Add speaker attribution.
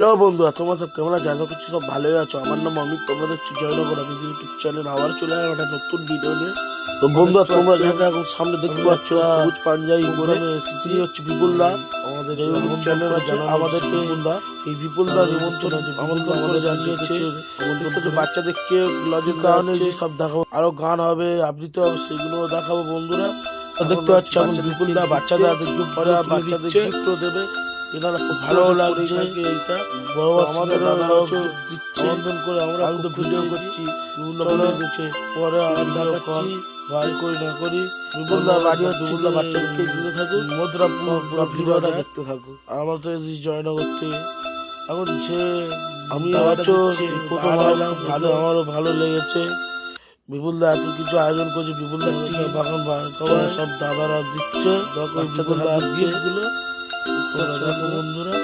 Speaker 1: Hello বন্ধুরা তোমরা সব কেমন আছো? আশা করছি সব ভালোই আছো। আমার নাম অমিত তোমরা দেখছ জয়নগর আমি ইউটিউব চ্যানেল আবার চলে এলাম একটা নতুন ভিডিও নিয়ে। তো বন্ধুরা তোমরা যাকে এখন সামনে দেখতে পাচ্ছ সবুজ পাঞ্জাবি উপরে এসেছি হচ্ছে বিপুলদা। আমাদের এই ইউটিউব চ্যানেল আছে আমাদেরকে বিপুলদা এই বিপুলদা নিমন্ত্রণ আছে আমন্ত্রণ করে জানিয়েছে বন্ধুদের বাচ্চাদেরকে লজের কারণে যে সব দেখাবো। আরও গান হবে আবৃত্তি হবে সেগুলো দেখাবো বন্ধুরা। দেখতে পাচ্ছ এখন বিপুলদা বাচ্চাদের গিফট পরে বাচ্চাদের গিফটও দেবে। এনারা খুব ভালো লাগছে। বড় আমাদের করে আমরা তো ভিডিও করছি। গেছে পরে ভাই করি না করি বাড়ি বাচ্চাদেরকে দিতে থাকুক মধুরা পুরো ভিডিওটা দেখতে থাকুক আমরা তো জয়নগর থেকে এখন যে আমি প্রথম ভালো আমারও ভালো লেগেছে। বিপুলদা এত কিছু আয়োজন করছে বিপুলদা বাগান সবাই সব দাদারা দিচ্ছে বাচ্চাদের বন্ধুরা